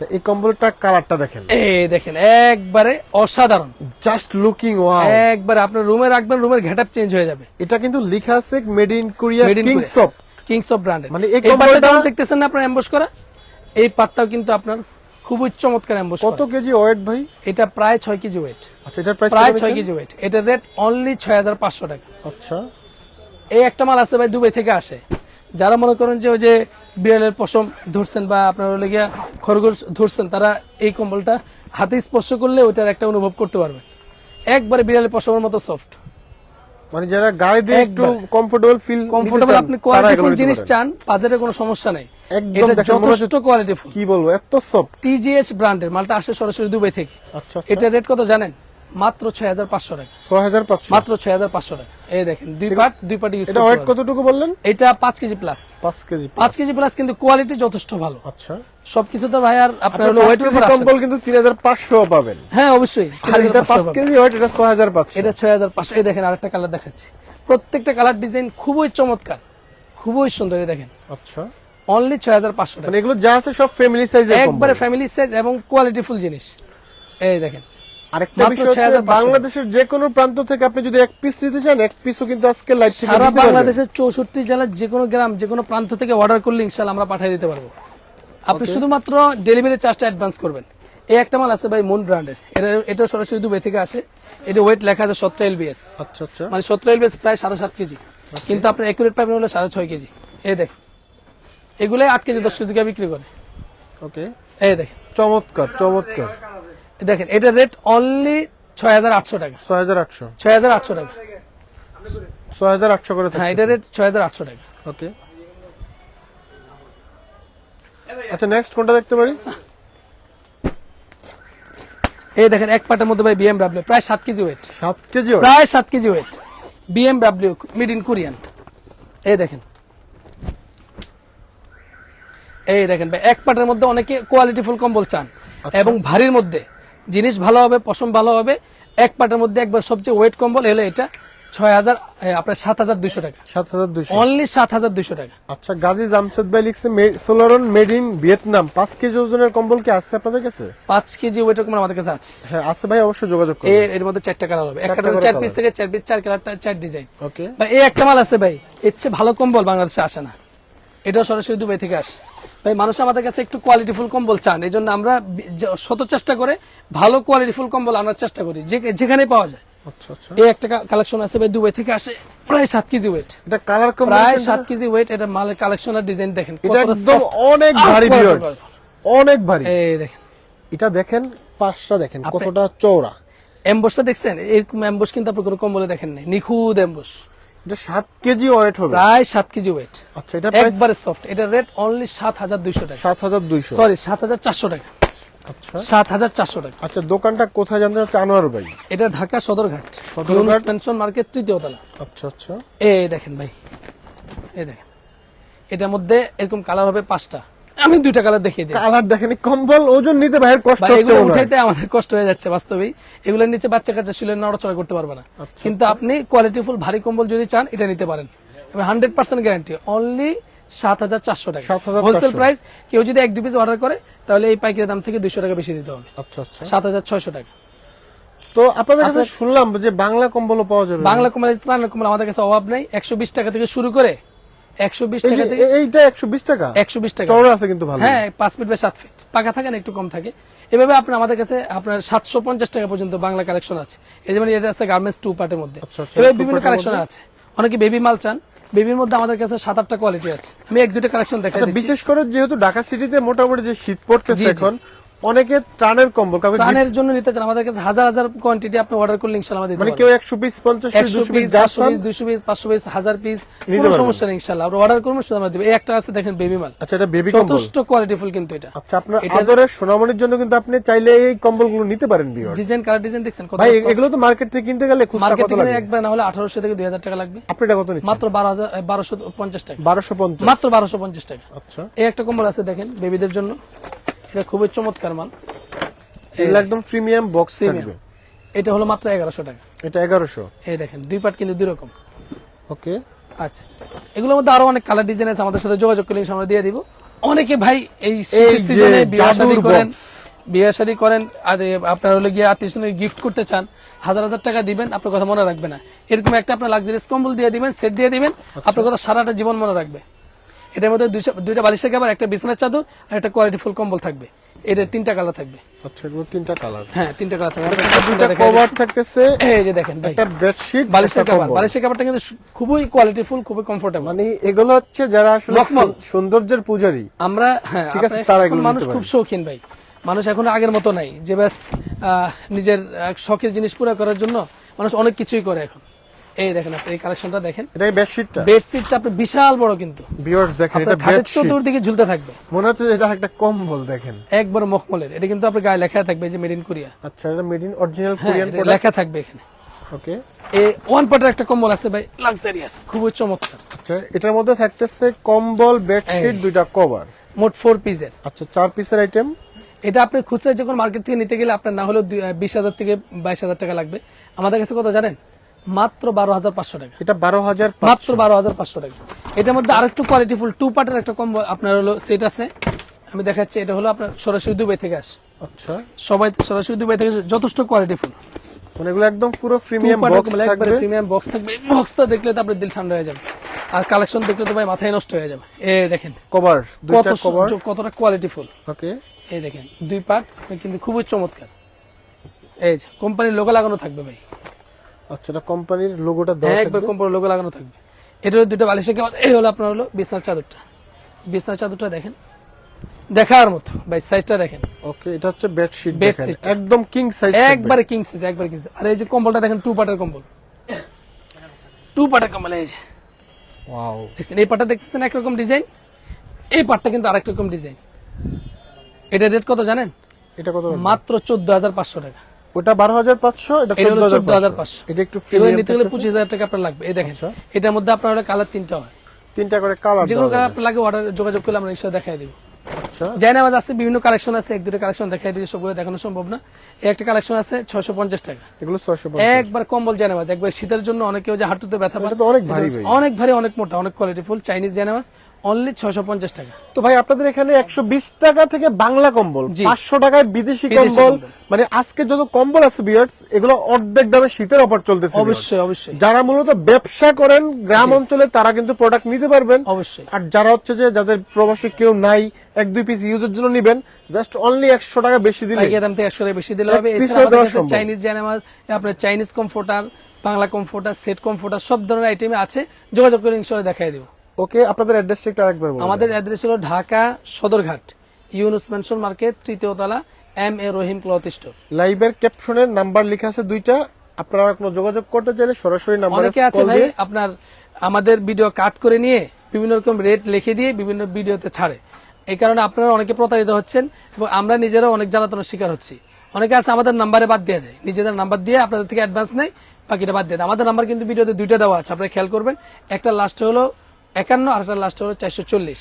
[SPEAKER 1] এই কম্বলটা কালারটা দেখেন।
[SPEAKER 2] এই দেখেন একবারে অসাধারণ।
[SPEAKER 1] জাস্ট লুকিং ওয়াও
[SPEAKER 2] একবারে আপনার রুমে রাখবেন রুমের ঘেটআপ চেঞ্জ হয়ে যাবে।
[SPEAKER 1] এটা কিন্তু লেখা আছে made in Korea
[SPEAKER 2] Made in
[SPEAKER 1] king
[SPEAKER 2] Korea।
[SPEAKER 1] Soft
[SPEAKER 2] kings of ব্র্যান্ডের
[SPEAKER 1] মানে এই কম্বলটা-
[SPEAKER 2] যেমন দেখতেছেন না আপনার এম্বস করা? এই পাটটাও কিন্তু আপনার খুবই চমৎকার এম্বস
[SPEAKER 1] কত কেজি ওয়েট ভাই?
[SPEAKER 2] এটা প্রায় ছয় কেজি ওয়েট
[SPEAKER 1] আচ্ছা এটার প্রাইস
[SPEAKER 2] প্রায় ছয় কেজি ওয়েট এটা রেট অনলি ছয় হাজার পাঁচশো টাকা।
[SPEAKER 1] আচ্ছা।
[SPEAKER 2] এই একটা মাল আছে ভাই দুবাই থেকে আসে। যারা মনে করেন যে ওই যে বিড়ালের পশম ধরছেন বা আপনার হলে গিয়া খরগোশ ধরছেন তারা এই কম্বলটা হাতে স্পর্শ করলে ওইটার একটা অনুভব করতে পারবে। একবারে বিড়ালের পশমের মতো সফট
[SPEAKER 1] মানে যারা গায়ে দিয়ে একটু কমফোর্টেবল ফিল
[SPEAKER 2] কমফোর্টেবল আপনি কোয়ালিটিফুল জিনিস চান বাজারে কোনো সমস্যা নেই।
[SPEAKER 1] একদম
[SPEAKER 2] যথেষ্ট কোয়ালিটিফুল
[SPEAKER 1] কি বলব এত সফট
[SPEAKER 2] টিজিএচ ব্র্যান্ডের মালটা আসে সরাসরি দুবাই থেকে।
[SPEAKER 1] আচ্ছা
[SPEAKER 2] এটা রেট কত জানেন? মাত্র ছয় হাজার পাঁচশো টাকা।
[SPEAKER 1] ছয় হাজার পাঁচশো।
[SPEAKER 2] মাত্র ছয় হাজার পাঁচশো টাকা। এই দেখেন দুই পার্ট দুই
[SPEAKER 1] এটা ওয়েট কতটুকু বললেন?
[SPEAKER 2] এটা পাঁচ কেজি প্লাস
[SPEAKER 1] পাঁচ কেজি
[SPEAKER 2] পাঁচ কেজি প্লাস কিন্তু কোয়ালিটি যথেষ্ট ভালো।
[SPEAKER 1] আচ্ছা।
[SPEAKER 2] সবকিছু তো ভাই আর আপনার হলো
[SPEAKER 1] কেজি
[SPEAKER 2] উপর
[SPEAKER 1] কম্বল কিন্তু তিন হাজার পাঁচশো পাবেন।
[SPEAKER 2] হ্যাঁ অবশ্যই।
[SPEAKER 1] এটা পাঁচ কেজি ওয়েট এটা ছয় হাজার পাঁচশো।
[SPEAKER 2] এটা ছয় হাজার পাঁচশো। এই দেখেন আরেকটা কালার দেখাচ্ছি। প্রত্যেকটা কালার ডিজাইন খুবই চমৎকার খুবই সুন্দর এই দেখেন।
[SPEAKER 1] আচ্ছা।
[SPEAKER 2] অনলি ছয় হাজার পাঁচশো টাকা।
[SPEAKER 1] মানে এগুলো যা আছে সব ফ্যামিলি সাইজের
[SPEAKER 2] একবারে ফ্যামিলি সাইজ এবং কোয়ালিটিফুল জিনিস। এই দেখেন।
[SPEAKER 1] আরেকটা বিষয় বাংলাদেশের যে কোনো প্রান্ত থেকে আপনি যদি এক পিস নিতে চান এক পিসও কিন্তু আজকে লাইভ থেকে
[SPEAKER 2] সারা বাংলাদেশের চৌষট্টি জেলার যে কোনো গ্রাম যে কোনো প্রান্ত থেকে অর্ডার করলে ইনশাল্লাহ আমরা পাঠিয়ে দিতে পারব। আপনি শুধুমাত্র ডেলিভারি চার্জটা অ্যাডভান্স করবেন। এই একটা মাল আছে ভাই মুন ব্র্যান্ডের এটা এটা সরাসরি দুবাই থেকে আসে। এটা ওয়েট লেখা আছে সতেরো এলবিএস
[SPEAKER 1] আচ্ছা আচ্ছা।
[SPEAKER 2] মানে সতেরো এলবিএস প্রায় সাড়ে সাত কেজি। কিন্তু আপনার একুরেট পাবেন হলো সাড়ে ছয় কেজি। এই দেখ। এগুলো আট কেজি দশ কেজি বিক্রি করে।
[SPEAKER 1] ওকে
[SPEAKER 2] এই দেখেন
[SPEAKER 1] চমৎকার চমৎকার।
[SPEAKER 2] দেখেন এটা রেট অনলি ছয় হাজার আটশো টাকা।
[SPEAKER 1] ছয় হাজার আটশো।
[SPEAKER 2] ছয় হাজার আটশো টাকা।
[SPEAKER 1] ছয় হাজার আটশো করে
[SPEAKER 2] হ্যাঁ এটা রেট ছয় হাজার আটশো টাকা।
[SPEAKER 1] ওকে আচ্ছা নেক্সট কোনটা দেখতে পারি?
[SPEAKER 2] এই দেখেন এক পাটের মধ্যে ভাই বিএমডাব্লিউ প্রায় সাত কেজি ওয়েট
[SPEAKER 1] সাত কেজি
[SPEAKER 2] প্রায় সাত KG weight BMW made in Korean এই দেখেন। এই দেখেন ভাই এক পাটের মধ্যে অনেকে কোয়ালিটিফুল কম্বল চান এবং ভারীর মধ্যে। জিনিস ভালো হবে পশম ভালো হবে। এক পাটের মধ্যে একবার সবচেয়ে ওয়েট কম্বল এলে এটা ছয় হাজার আপনার সাত হাজার দুইশো টাকা।
[SPEAKER 1] সাত হাজার দুইশো।
[SPEAKER 2] অনলি সাত হাজার দুইশো টাকা।
[SPEAKER 1] আচ্ছা গাজী জামশেদ ভাই লিখছে সোলারন মেড ইন ভিয়েতনাম পাঁচ কেজি ওজনের কম্বল কি আছে আপনাদের কাছে?
[SPEAKER 2] পাঁচ কেজি কম্বল আমাদের কাছে আছে।
[SPEAKER 1] হ্যাঁ আছে ভাই অবশ্যই যোগাযোগ করুন।
[SPEAKER 2] এর মধ্যে চারটা কালার হবে। একটা চার পিস থেকে চার পিস চার কালারটা চার ডিজাইন
[SPEAKER 1] ওকে
[SPEAKER 2] ভাই এই একটা মাল আছে ভাই এর চেয়ে ভালো কম্বল বাংলাদেশে আসে না। এটাও সরাসরি দুবাই থেকে আসে। ভাই মানুষ আমাদের কাছে একটু কোয়ালিটিফুল কম্বল চান এই জন্য আমরা শত চেষ্টা করে ভালো কোয়ালিটিফুল কম্বল আনার চেষ্টা করি যেখানে পাওয়া যায়।
[SPEAKER 1] আচ্ছা আচ্ছা।
[SPEAKER 2] এই একটা কালেকশন আছে ভাই দুবাই থেকে আসে প্রায় সাত কেজি ওয়েট
[SPEAKER 1] এটা কালার
[SPEAKER 2] প্রায় সাত কেজি ওয়েট এটা মালের কালেকশন আর ডিজাইন দেখেন
[SPEAKER 1] একদম অনেক ভারী অনেক
[SPEAKER 2] এই দেখেন।
[SPEAKER 1] এটা দেখেন দেখেন কতটা চওড়া।
[SPEAKER 2] এম্বসটা দেখছেন? এরকম এম্বস কিন্তু আপনি কোনো কম্বলে দেখেন নাই। নিখুঁত এম্বস
[SPEAKER 1] এটা সাত কেজি ওয়েট হবে।
[SPEAKER 2] প্রায় কেজি ওয়েট।
[SPEAKER 1] আচ্ছা এটা
[SPEAKER 2] একবারে সফট এটা রেট অনলি সাত হাজার দুইশো টাকা। সরি সাত হাজার চারশো টাকা।
[SPEAKER 1] আচ্ছা।
[SPEAKER 2] সাত হাজার চারশো টাকা।
[SPEAKER 1] আচ্ছা দোকানটা কোথায় জানতে চানোয়ার ভাই।
[SPEAKER 2] এটা ঢাকা সদরঘাট।
[SPEAKER 1] সদরঘাট?
[SPEAKER 2] পেনশন মার্কেট তৃতীয় তলা
[SPEAKER 1] আচ্ছা আচ্ছা।
[SPEAKER 2] এই দেখেন ভাই। এই দেখেন। এটার মধ্যে এরকম কালার হবে পাঁচটা। আমি দুইটা কালার দেখিয়ে দিই।
[SPEAKER 1] কালার দেখেন কম্বল ওজন নিতে ভাইয়ের কষ্ট হচ্ছে
[SPEAKER 2] এগুলো উঠাইতে আমাদের কষ্ট হয়ে যাচ্ছে বাস্তবেই। এগুলোর নিচে বাচ্চা কাচ্চা শুলে নড়াচড়া করতে পারবে না।
[SPEAKER 1] আচ্ছা,
[SPEAKER 2] কিন্তু আপনি কোয়ালিটিফুল ভারী কম্বল যদি চান এটা নিতে পারেন। হান্ড্রেড পার্সেন্ট গ্যারান্টি অনলি সাত হাজার চারশো টাকা। হোলসেল প্রাইস কেউ যদি এক দু পিস অর্ডার করে তাহলে এই পাইকারি দাম থেকে দুইশো টাকা বেশি দিতে হবে।
[SPEAKER 1] আচ্ছা আচ্ছা।
[SPEAKER 2] সাত হাজার ছয়শো টাকা।
[SPEAKER 1] তো আপনাদের কাছে শুনলাম যে বাংলা কম্বলও পাওয়া যাবে।
[SPEAKER 2] বাংলা কম্বল ত্রাণের কম্বল আমাদের কাছে অভাব নাই। একশো বিশ টাকা থেকে শুরু করে একশো বিশ
[SPEAKER 1] এই
[SPEAKER 2] টাকা থেকে
[SPEAKER 1] এইটা একশো বিশ টাকা?
[SPEAKER 2] একশো বিশ টাকা।
[SPEAKER 1] চওড়া আছে কিন্তু ভালো।
[SPEAKER 2] হ্যাঁ পাঁচ ফিট বা সাত ফিট। পাকা থাকে না একটু কম থাকে। এভাবে আপনার আমাদের কাছে আপনার সাতশো পঞ্চাশ টাকা পর্যন্ত বাংলা কালেকশন আছে। এই যেমন এটা আছে গার্মেন্টস টু পার্টের মধ্যে।
[SPEAKER 1] আচ্ছা, আচ্ছা,
[SPEAKER 2] এভাবে বিভিন্ন কালেকশন আছে। অনেকে বেবি মাল চান। বেবির মধ্যে আমাদের কাছে সাত আটটা কোয়ালিটি আছে। আমি এক দুটো কালেকশন দেখাই
[SPEAKER 1] আচ্ছা, বিশেষ করে যেহেতু ঢাকা সিটিতে মোটামুটি যে শীত পড়তেছে। এখন অনেকে ত্রাণের কম্বল কাউকে
[SPEAKER 2] ত্রাণের জন্য নিতে চান। আমাদের কাছে হাজার হাজার কোয়ান্টিটি আপনি অর্ডার করলে আমাদের
[SPEAKER 1] মানে কেউ একশো পিস পঞ্চাশ পিস
[SPEAKER 2] একশো
[SPEAKER 1] দুশো
[SPEAKER 2] পিস
[SPEAKER 1] পিস যা
[SPEAKER 2] পাঁচশো
[SPEAKER 1] চান,
[SPEAKER 2] পিস দুশো পিস কোনো সমস্যা নেই অর্ডার করব শুধু আমরা দেবো। এই একটা আছে দেখেন বেবি মাল।
[SPEAKER 1] আচ্ছা এটা বেবি কম্বল।
[SPEAKER 2] যথেষ্ট কোয়ালিটিফুল কিন্তু এটা।
[SPEAKER 1] আচ্ছা আপনার আদরের সোনামণির জন্য কিন্তু আপনি চাইলে এই কম্বলগুলো নিতে পারেন
[SPEAKER 2] ডিজাইন কালার ডিজাইন দেখছেন কত
[SPEAKER 1] ভাই এগুলো তো মার্কেট থেকে কিনতে গেলে খুচরা
[SPEAKER 2] মার্কেট থেকে একবার না হলে আঠারোশো থেকে দুই হাজার টাকা লাগবে।
[SPEAKER 1] আপনি এটা কত নিচ্ছেন?
[SPEAKER 2] মাত্র বারো হাজার বারোশো পঞ্চাশ টাকা।
[SPEAKER 1] বারোশো পঞ্চাশ।
[SPEAKER 2] মাত্র বারোশো পঞ্চাশ টাকা।
[SPEAKER 1] আচ্ছা।
[SPEAKER 2] এই একটা কম্বল আছে দেখেন বেবিদের জন্য। এটা খুবই চমৎকার মাল।
[SPEAKER 1] এগুলো একদম প্রিমিয়াম বক্স থাকবে।
[SPEAKER 2] এটা হলো মাত্র এগারোশো টাকা।
[SPEAKER 1] এটা এগারোশো।
[SPEAKER 2] এই দেখেন দুই পার্ট কিন্তু দুই রকম।
[SPEAKER 1] ওকে।
[SPEAKER 2] আচ্ছা। এগুলোর মধ্যে আরও অনেক কালার ডিজাইন আছে আমাদের সাথে যোগাযোগ করলে আমরা দিয়ে দিব। অনেকে ভাই এই সিজনে বিয়ে শাদী করেন। বিয়ে শাদী করেন আপনার হলে গিয়ে আত্মীয় গিফট করতে চান হাজার হাজার টাকা দিবেন আপনার কথা মনে রাখবে না। এরকম একটা আপনার লাক্সারিয়াস কম্বল দিয়ে দিবেন সেট দিয়ে দিবেন
[SPEAKER 1] আচ্ছা।
[SPEAKER 2] আপনার কথা সারাটা জীবন মনে রাখবে। এটার মধ্যে দুইটা- বালিশের কাবার একটা বিছানার চাদর আর একটা কোয়ালিটি ফুল কম্বল থাকবে। এটা তিনটা কালার থাকবে।
[SPEAKER 1] আচ্ছা এগুলো তিনটা কালার
[SPEAKER 2] হ্যাঁ তিনটা কালার থাকবে।
[SPEAKER 1] দুটা কভার থাকতেছে
[SPEAKER 2] এই যে দেখেন
[SPEAKER 1] একটা বেডশিট
[SPEAKER 2] বালিশের
[SPEAKER 1] একটা
[SPEAKER 2] বালিশের কাবারটা কিন্তু খুবই কোয়ালিটি ফুল খুবই কমফোর্টেবল
[SPEAKER 1] মানে এগুলো হচ্ছে যারা আসলে সৌন্দর্যের পূজারী।
[SPEAKER 2] আমরা হ্যাঁ
[SPEAKER 1] ঠিক আছে, তারা
[SPEAKER 2] এখন
[SPEAKER 1] এগুলো
[SPEAKER 2] মানুষ খুব শৌখিন ভাই। মানুষ এখন আগের মতো নাই যে ব্যাস নিজের শখের জিনিস পুরো করার জন্য মানুষ অনেক কিছুই করে এখন। এই দেখেন আপনি এই কালেকশনটা দেখেন।
[SPEAKER 1] এটা বেডশিটটা
[SPEAKER 2] বেডশিটটা আপনি বিশাল বড় কিন্তু।
[SPEAKER 1] ভিউয়ার্স দেখেন এটা বেডশিট
[SPEAKER 2] চতুর্দিকে ঝুলতে থাকবে।
[SPEAKER 1] মনে হচ্ছে এটা একটা কম্বল দেখেন।
[SPEAKER 2] একবার মখমলের। এটা কিন্তু আপনার গায়ে লেখা থাকবে যে মেড ইন কোরিয়া
[SPEAKER 1] আচ্ছা এটা made in original Korean product
[SPEAKER 2] লেখা থাকবে এখানে।
[SPEAKER 1] ওকে
[SPEAKER 2] এই ওয়ান পার্টের একটা কম্বল আছে ভাই লাক্সারিয়াস খুবই চমৎকার।
[SPEAKER 1] আচ্ছা এটার মধ্যে থাকতেছে কম্বল বেডশিট দুইটা কভার
[SPEAKER 2] মোট ফোর পিসের
[SPEAKER 1] আচ্ছা চার পিসের আইটেম
[SPEAKER 2] এটা আপনি খুচরা যখন মার্কেট থেকে নিতে গেলে আপনার না হলেও বিশ হাজার থেকে বাইশ হাজার টাকা লাগবে। আমাদের কাছে কত জানেন? মাত্র বারো হাজার পাঁচশো টাকা।
[SPEAKER 1] এটা বারো হাজার
[SPEAKER 2] মাত্র বারো হাজার পাঁচশো টাকা। এটার মধ্যে আরেকটু কোয়ালিটি ফুল টু পার্টের একটা কম্বো আপনার হলো সেট আছে। আমি দেখাচ্ছি এটা হলো আপনার সরাসরি দুবাই থেকে আসে।
[SPEAKER 1] আচ্ছা।
[SPEAKER 2] সবাই সরাসরি দুবাই থেকে যথেষ্ট কোয়ালিটি ফুল
[SPEAKER 1] মানে এগুলো একদম পুরো প্রিমিয়াম বক্স থাকবে।
[SPEAKER 2] প্রিমিয়াম বক্স থাকবে। বক্সটা দেখলে তো আপনার দিল ঠান্ডা হয়ে যাবে। আর কালেকশন দেখলে তো ভাই মাথায় নষ্ট হয়ে যাবে। এ দেখেন।
[SPEAKER 1] কভার দুইটা কভার
[SPEAKER 2] কতটা
[SPEAKER 1] ওকে
[SPEAKER 2] এই দেখেন দুই পার্ট কিন্তু খুবই চমৎকার। এই কোম্পানির লোগো লাগানো থাকবে ভাই।
[SPEAKER 1] আচ্ছা এটা কোম্পানির লোগোটা দেওয়া
[SPEAKER 2] হ্যাঁ একবার কোম্পানির লোগো লাগানো থাকবে। এটা হলো দুটো বালিশের কেমন? এই হলো আপনার হলো বিছনার চাদরটা। বিছনার চাদরটা দেখেন। দেখার মতো ভাই সাইজটা দেখেন।
[SPEAKER 1] ওকে এটা হচ্ছে বেডশিট। দেখেন। একদম কিং সাইজ
[SPEAKER 2] একবারে কিং সাইজ একবারে কিং আর এই যে কম্বলটা দেখেন টু পার্টের কম্বল। টু পার্টের কম্বল এই যে।
[SPEAKER 1] ওয়াও
[SPEAKER 2] দেখছেন এই পার্টটা দেখতেছেন একরকম ডিজাইন? এই পার্টটা কিন্তু আরেক রকম ডিজাইন। এটা রেট কত জানেন?
[SPEAKER 1] এটা কত
[SPEAKER 2] মাত্র চোদ্দ হাজার পাঁচশো টাকা।
[SPEAKER 1] ওটা এটা
[SPEAKER 2] এটা
[SPEAKER 1] চোদ্দ হাজার
[SPEAKER 2] 14,500
[SPEAKER 1] এটা একটু
[SPEAKER 2] নিতে গেলে পঁচিশ হাজার টাকা আপনার লাগবে। এই দেখেন
[SPEAKER 1] আচ্ছা।
[SPEAKER 2] এটার মধ্যে আপনার হলো কালার তিনটা হয়।
[SPEAKER 1] তিনটা করে কালার
[SPEAKER 2] যে কোনো কালার আপনার লাগে অর্ডার যোগাযোগ করলে আমরা রিক্সা দেখাই দিব।
[SPEAKER 1] আচ্ছা।
[SPEAKER 2] আছে বিভিন্ন কালেকশন আছে এক দুটো কালেকশন দেখাই সবগুলো দেখানো সম্ভব না। একটা কালেকশন আছে ছয়শো পঞ্চাশ টাকা।
[SPEAKER 1] এগুলো ছয়শো
[SPEAKER 2] একবার কম্বল একবার শীতের জন্য অনেকেও যে হাঁটুতে ব্যথা
[SPEAKER 1] অনেক ভারী
[SPEAKER 2] অনেক ভারী অনেক মোটা অনেক কোয়ালিটি ফুল চাইনিজ জায়নামাজ অনলি ছয়শো পঞ্চাশ টাকা।
[SPEAKER 1] তো ভাই আপনাদের এখানে একশো বিশ টাকা থেকে বাংলা কম্বল
[SPEAKER 2] জি।
[SPEAKER 1] পাঁচশো টাকায় বিদেশি কম্বল। মানে আজকে যত কম্বল আছে বিয়ার্স এগুলো অর্ধেক দামে শীতের অফার চলতেছে
[SPEAKER 2] অবশ্যই অবশ্যই।
[SPEAKER 1] যারা মূলত ব্যবসা করেন গ্রাম অঞ্চলে তারা কিন্তু প্রোডাক্ট নিতে পারবেন।
[SPEAKER 2] অবশ্যই।
[SPEAKER 1] আর যারা হচ্ছে যে যাদের প্রবাসী কেউ নাই এক দুই পিস ইউজের জন্য নিবেন জাস্ট অনলি একশো টাকা বেশি দিলে।
[SPEAKER 2] থেকে একশো টাকা বেশি দিলে হবে। এছাড়া। চাইনিজ জায়নামাজ আপনার Chinese comforter Bangla comforter set comforter সব ধরনের আইটেমে আছে। যোগাযোগ করে ইনশাল্লাহ দেখাই দিব।
[SPEAKER 1] ওকে আপনাদের অ্যাড্রেসটা একটু আরেকবার বলুন
[SPEAKER 2] আমাদের অ্যাড্রেস হলো ঢাকা সদরঘাট ইউনুস মেনশন মার্কেট তৃতীয় তলা M A Rahim cloth store.
[SPEAKER 1] লাইভের ক্যাপশনের নাম্বার লেখা আছে দুইটা। আপনারা কোনো যোগাযোগ করতে চাইলে সরাসরি নাম্বারে
[SPEAKER 2] অনেকে আছে ভাই আপনার আমাদের ভিডিও কাট করে নিয়ে বিভিন্ন রকম রেট লিখে দিয়ে বিভিন্ন ভিডিওতে ছাড়ে। এই কারণে আপনারা অনেকে প্রতারিত হচ্ছেন এবং আমরা নিজেরাও অনেক জ্বালাতনের শিকার হচ্ছি। অনেকে আছে আমাদের নাম্বারে বাদ দিয়ে দেয়। নিজেদের নাম্বার দিয়ে আপনাদের থেকে অ্যাডভান্স নেই বাকিটা বাদ দিয়ে দেয়। আমাদের নাম্বার কিন্তু ভিডিওতে দুইটা দেওয়া আছে আপনারা খেয়াল করবেন। একটা লাস্ট হলো একান্ন আর লাস্ট হলো চারশো চল্লিশ।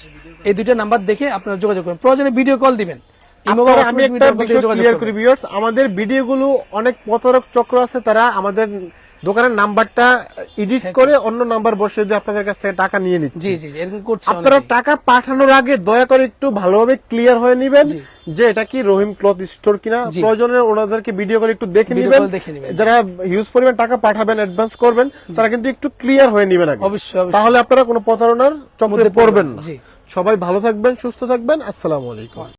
[SPEAKER 2] এই দুইটা নাম্বার দেখে আপনারা যোগাযোগ করবেন প্রয়োজনে ভিডিও কল দিবেন।
[SPEAKER 1] আমাদের ভিডিও আমাদের ভিডিওগুলো অনেক প্রতারক চক্র আছে তারা আমাদের দোকানের নাম্বারটা এডিট
[SPEAKER 2] হ্যাঁ,
[SPEAKER 1] করে অন্য নাম্বার বসে দিয়ে আপনাদের কাছ থেকে টাকা নিয়ে নিচ্ছে।
[SPEAKER 2] জি জি জি, এরকম করছে
[SPEAKER 1] আপনারা টাকা পাঠানোর আগে দয়া করে একটু ভালোভাবে ক্লিয়ার হয়ে নিবেন যে এটা কি রহিম ক্লথ স্টোর কিনা। প্রয়োজনে ওনাদেরকে ভিডিও করে একটু দেখে নিবেন। যারা হিউজ পরিমাণ টাকা পাঠাবেন অ্যাডভান্স করবেন তারা কিন্তু একটু ক্লিয়ার হয়ে নিবেন আগে। তাহলে আপনারা কোনো প্রতারণার চক্রে পড়বেন না। সবাই ভালো থাকবেন সুস্থ থাকবেন। আসসালামু আলাইকুম।